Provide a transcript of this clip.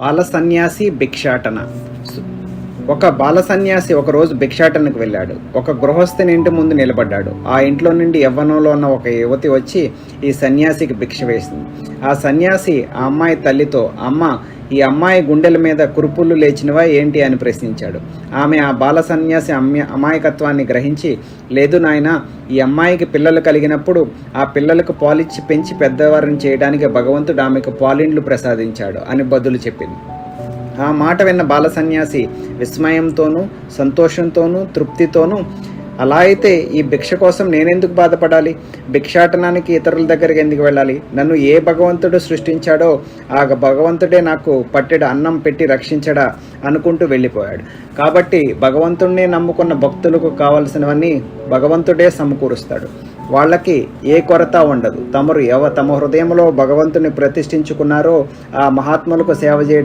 వాళ్ళ సన్యాసి భిక్షాటన. ఒక బాల సన్యాసి ఒకరోజు భిక్షాటనకు వెళ్ళాడు. ఒక గృహస్థుని ఇంటి ముందు నిలబడ్డాడు. ఆ ఇంట్లో నుండి యవ్వనంలో ఉన్న ఒక యువతి వచ్చి ఈ సన్యాసికి భిక్ష వేసింది. ఆ సన్యాసి ఆ అమ్మాయి తల్లితో అమ్మ ఈ అమ్మాయి గుండెల మీద కురుపుల్లు లేచినవా ఏంటి? అని ప్రశ్నించాడు. ఆమె ఆ బాల సన్యాసి అమ్మ అమాయకత్వాన్ని గ్రహించి లేదు నాయన ఈ అమ్మాయికి పిల్లలు కలిగినప్పుడు ఆ పిల్లలకు పాలిచ్చి పెంచి పెద్దవారిని చేయడానికి భగవంతుడు ఆమెకు పాలిండ్లు ప్రసాదించాడు అని బదులు చెప్పింది. ఆ మాట విన్న బాల సన్యాసి విస్మయంతోనూ సంతోషంతోనూ తృప్తితోనూ అలా అయితే ఈ భిక్ష కోసం నేనెందుకు బాధపడాలి? భిక్షాటనానికి ఇతరుల దగ్గరికి ఎందుకు వెళ్ళాలి? నన్ను ఏ భగవంతుడు సృష్టించాడో ఆ భగవంతుడే నాకు పట్టెడు అన్నం పెట్టి రక్షించడా? అనుకుంటూ వెళ్ళిపోయాడు. కాబట్టి భగవంతుడిని నమ్ముకున్న భక్తులకు కావలసినవన్నీ భగవంతుడే సమకూరుస్తాడు. వాళ్ళకి ఏ కొరత ఉండదు. తమరు ఎవ తమ హృదయంలో భగవంతుని ప్రతిష్ఠించుకున్నారో ఆ మహాత్ములకు సేవ చేయడం